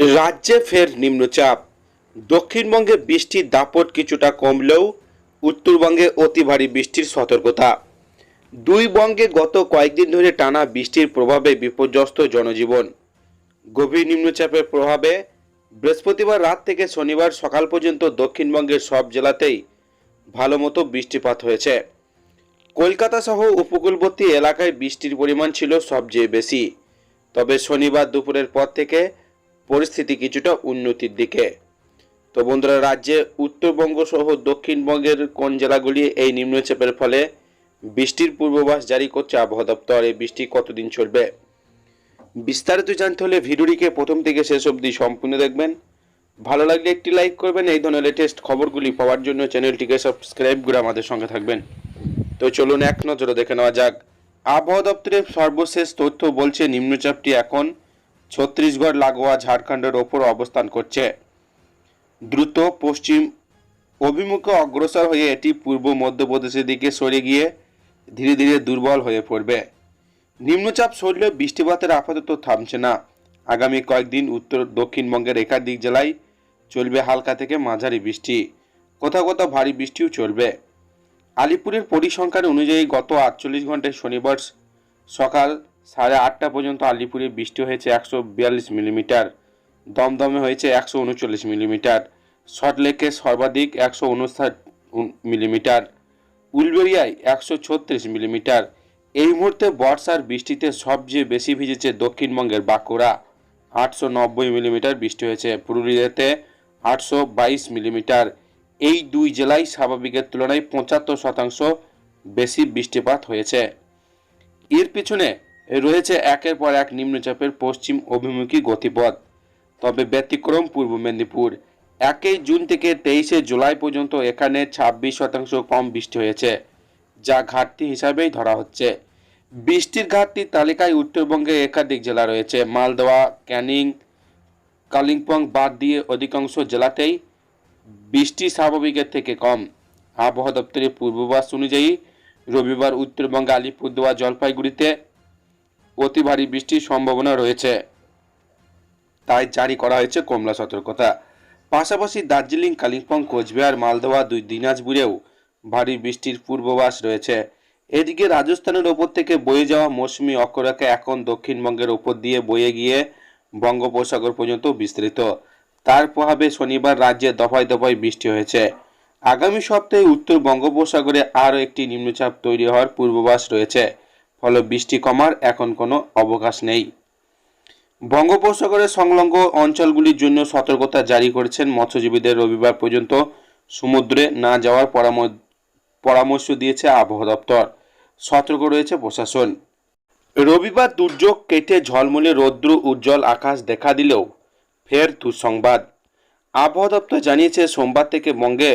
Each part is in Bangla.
রাজ্যে ফের নিম্নচাপ। দক্ষিণবঙ্গে বৃষ্টির দাপট কিছুটা কমলেও উত্তরবঙ্গে অতি ভারী বৃষ্টির সতর্কতা। দুই বঙ্গে গত কয়েকদিন ধরে টানা বৃষ্টির প্রভাবে বিপর্যস্ত জনজীবন। গভীর নিম্নচাপের প্রভাবে বৃহস্পতিবার রাত থেকে শনিবার সকাল পর্যন্ত দক্ষিণবঙ্গের সব জেলাতেই ভালো মতো বৃষ্টিপাত হয়েছে। কলকাতা সহ উপকূলবর্তী এলাকায় বৃষ্টির পরিমাণ ছিল সবচেয়ে বেশি। তবে শনিবার দুপুরের পর থেকে পরিস্থিতি কিছুটা উন্নতির দিকে। তো বন্ধুরা, রাজ্যে উত্তরবঙ্গ সহ দক্ষিণবঙ্গের কোন জেলাগুলি এই নিম্নচাপের ফলে বৃষ্টির পূর্বাভাস জারি করছে আবহাওয়া দপ্তর? এই বৃষ্টি কতদিন চলবে? বিস্তারিত জানতে হলে ভিডিওটিকে প্রথম থেকে শেষ অবধি সম্পূর্ণ দেখবেন। ভালো লাগলে একটি লাইক করবেন, এই ধরনের লেটেস্ট খবরগুলি পাওয়ার জন্য চ্যানেলটিকে সাবস্ক্রাইব করে আমাদের সঙ্গে থাকবেন। তো চলুন এক নজরে দেখে নেওয়া যাক। আবহাওয়া দপ্তরের সর্বশেষ তথ্য বলছে, নিম্নচাপটি এখন ছত্তিশগড় লাগোয়া ঝাড়খণ্ডের ওপর অবস্থান করছে। দ্রুত পশ্চিম অভিমুখে অগ্রসর হয়ে এটি পূর্ব মধ্যপ্রদেশের দিকে সরে গিয়ে ধীরে ধীরে দুর্বল হয়ে পড়বে। নিম্নচাপ সরলেও বৃষ্টিপাতের আপাতত থামছে না। আগামী কয়েকদিন উত্তর দক্ষিণবঙ্গের একাধিক জেলায় চলবে হালকা থেকে মাঝারি বৃষ্টি। কোথাও কোথাও ভারী বৃষ্টিও চলবে। আলিপুরের পরিসংখ্যান অনুযায়ী গত আটচল্লিশ ঘন্টায় শনিবার সকাল সাড়ে আটটা পর্যন্ত আলিপুরে বৃষ্টি হয়েছে একশো বিয়াল্লিশ মিলিমিটার, দমদমে হয়েছে একশো উনচল্লিশ মিলিমিটার সল্টলেকে সর্বাধিক একশো উনষাট মিলিমিটার উলবেরিয়ায় একশো ছত্রিশ মিলিমিটার। এই মুহূর্তে বর্ষার বৃষ্টিতে সবচেয়ে বেশি ভিজেছে দক্ষিণবঙ্গের বাঁকুড়া। আটশো নব্বই মিলিমিটার বৃষ্টি হয়েছে পুরুলিয়াতে আটশো বাইশ মিলিমিটার। এই দুই জেলায় স্বাভাবিকের তুলনায় পঁচাত্তর শতাংশ বেশি বৃষ্টিপাত হয়েছে। এর পিছনে রয়েছে একের পর এক নিম্নচাপের পশ্চিম অভিমুখী গতিপথ। তবে ব্যতিক্রম পূর্ব মেদিনীপুর। একই জুন থেকে তেইশে জুলাই পর্যন্ত এখানে ছাব্বিশ শতাংশ কম বৃষ্টি হয়েছে, যা ঘাটতি হিসাবেই ধরা হচ্ছে। বৃষ্টির ঘাটতির তালিকায় উত্তরবঙ্গে একাধিক জেলা রয়েছে। মালদহ ক্যানিং, কালিম্পং বাদ দিয়ে অধিকাংশ জেলাতেই বৃষ্টি স্বাভাবিকের থেকে কম। আবহাওয়া দপ্তরের পূর্বাভাস অনুযায়ী রবিবার উত্তরবঙ্গে, আলিপুরদুয়ার, জলপাইগুড়িতে অতি ভারী বৃষ্টির সম্ভাবনা রয়েছে। তাই জারি করা হয়েছে কমলা সতর্কতা। পাশাপাশি দার্জিলিং, কালিম্পং, কোচবিহার মালদহ দুই দিনাজপুরেও ভারী বৃষ্টির পূর্বাভাস রয়েছে। এদিকে রাজস্থানের ওপর থেকে বয়ে যাওয়া মৌসুমি অক্ষরেখা এখন দক্ষিণবঙ্গের ওপর দিয়ে বয়ে গিয়ে বঙ্গোপসাগর পর্যন্ত বিস্তৃত। তার প্রভাবে শনিবার রাজ্যে দফায় দফায় বৃষ্টি হয়েছে। আগামী সপ্তাহে উত্তর বঙ্গোপসাগরে আরও একটি নিম্নচাপ তৈরি হওয়ার পূর্বাভাস রয়েছে। ফলে বৃষ্টি কমার এখন কোনো অবকাশ নেই। বঙ্গোপসাগরের সংলগ্ন অঞ্চলগুলির জন্য সতর্কতা জারি করেছেন মৎস্যজীবীদের রবিবার পর্যন্ত সমুদ্রে না যাওয়ার পরামর্শ দিয়েছে আবহাওয়া দপ্তর। সতর্ক রয়েছে প্রশাসন। রবিবার দুর্যোগ কেটে ঝলমলে রৌদ্র উজ্জ্বল আকাশ দেখা দিলেও ফের দুঃসংবাদ। আবহাওয়া দপ্তর জানিয়েছে, সোমবার থেকে বঙ্গে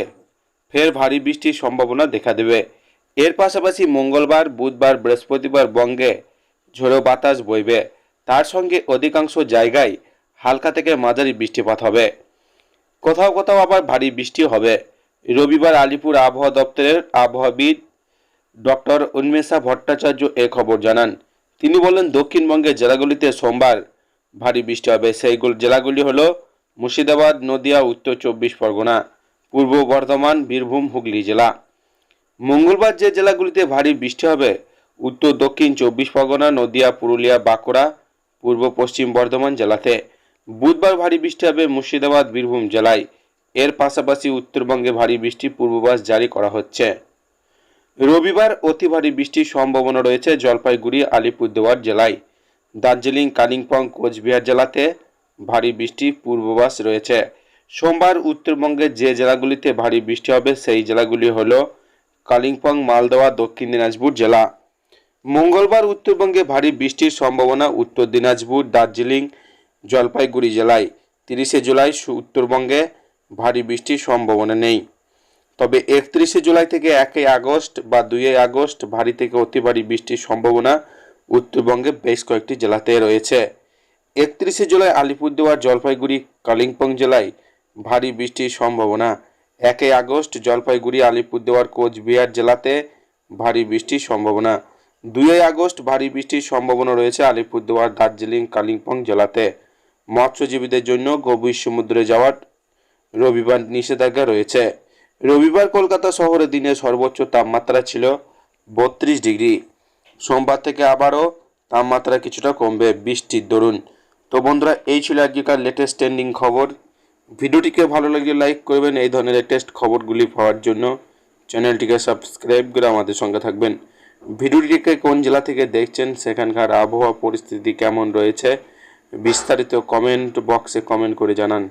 ফের ভারী বৃষ্টির সম্ভাবনা দেখা দেবে। এর পাশাপাশি মঙ্গলবার, বুধবার, বৃহস্পতিবার বঙ্গে ঝোড়ো বাতাস বইবে। তার সঙ্গে অধিকাংশ জায়গায় হালকা থেকে মাঝারি বৃষ্টিপাত হবে। কোথাও কোথাও আবার ভারী বৃষ্টি হবে। রবিবার আলিপুর আবহাওয়া দপ্তরের আবহাওয়াবিদ ডক্টর উন্মেষা ভট্টাচার্য এ খবর জানান। তিনি বলেন, দক্ষিণবঙ্গের জেলাগুলিতে সোমবার ভারী বৃষ্টি হবে। সেইগুলো জেলাগুলি হল মুর্শিদাবাদ, নদিয়া, উত্তর চব্বিশ পরগনা, পূর্ব বর্ধমান, বীরভূম, হুগলি জেলা। মঙ্গলবার যে জেলাগুলিতে ভারী বৃষ্টি হবে, উত্তর, দক্ষিণ চব্বিশ পরগনা, নদিয়া, পুরুলিয়া, বাঁকুড়া, পূর্ব পশ্চিম বর্ধমান জেলাতে বুধবার ভারী বৃষ্টি হবে মুর্শিদাবাদ, বীরভূম জেলায়। এর পাশাপাশি উত্তরবঙ্গে ভারী বৃষ্টি পূর্বাভাস জারি করা হচ্ছে। রবিবার অতি ভারী বৃষ্টির সম্ভাবনা রয়েছে জলপাইগুড়ি, আলিপুরদুয়ার জেলায়। দার্জিলিং, কালিম্পং, কোচবিহার জেলাতে ভারী বৃষ্টির পূর্বাভাস রয়েছে। সোমবার উত্তরবঙ্গের যে জেলাগুলিতে ভারী বৃষ্টি হবে, সেই জেলাগুলি হল কালিম্পং মালদহ দক্ষিণ দিনাজপুর জেলা। মঙ্গলবার উত্তরবঙ্গে ভারী বৃষ্টির সম্ভাবনা উত্তর দিনাজপুর, দার্জিলিং, জলপাইগুড়ি জেলায়। তিরিশে জুলাই উত্তরবঙ্গে ভারী বৃষ্টির সম্ভাবনা নেই। তবে একত্রিশে জুলাই থেকে একই আগস্ট বা দুই আগস্ট ভারী থেকে অতি ভারী বৃষ্টির সম্ভাবনা উত্তরবঙ্গে বেশ কয়েকটি জেলাতে রয়েছে। একত্রিশে জুলাই আলিপুরদুয়ার, জলপাইগুড়ি, কালিম্পং জেলায় ভারী বৃষ্টির সম্ভাবনা। একই আগস্ট জলপাইগুড়ি, আলিপুরদুয়ার, কোচবিহার জেলাতে ভারী বৃষ্টির সম্ভাবনা। দুই আগস্ট ভারী বৃষ্টির সম্ভাবনা রয়েছে আলিপুরদুয়ার, দার্জিলিং, কালিম্পং জেলাতে। মৎস্যজীবীদের জন্য গভীর সমুদ্রে যাওয়ার রবিবার নিষেধাজ্ঞা রয়েছে। রবিবার কলকাতা শহরে দিনের সর্বোচ্চ তাপমাত্রা ছিল বত্রিশ ডিগ্রি। সোমবার থেকে আবারও তাপমাত্রা কিছুটা কমবে, বৃষ্টির দরুন। তো বন্ধুরা, এই ছিল আজকেকার লেটেস্ট ট্রেন্ডিং খবর। ভিডিওটিকে ভালো লাগলে লাইক করবেন, এই ধরনের লেটেস্ট খবরগুলি পাওয়ার জন্য চ্যানেলটিকে সাবস্ক্রাইব করে আমাদের সঙ্গে থাকবেন। ভিডিওটিকে কোন জেলা থেকে দেখছেন, সেখানকার আবহাওয়া পরিস্থিতি কেমন রয়েছে, বিস্তারিত কমেন্ট বক্সে কমেন্ট করে জানান।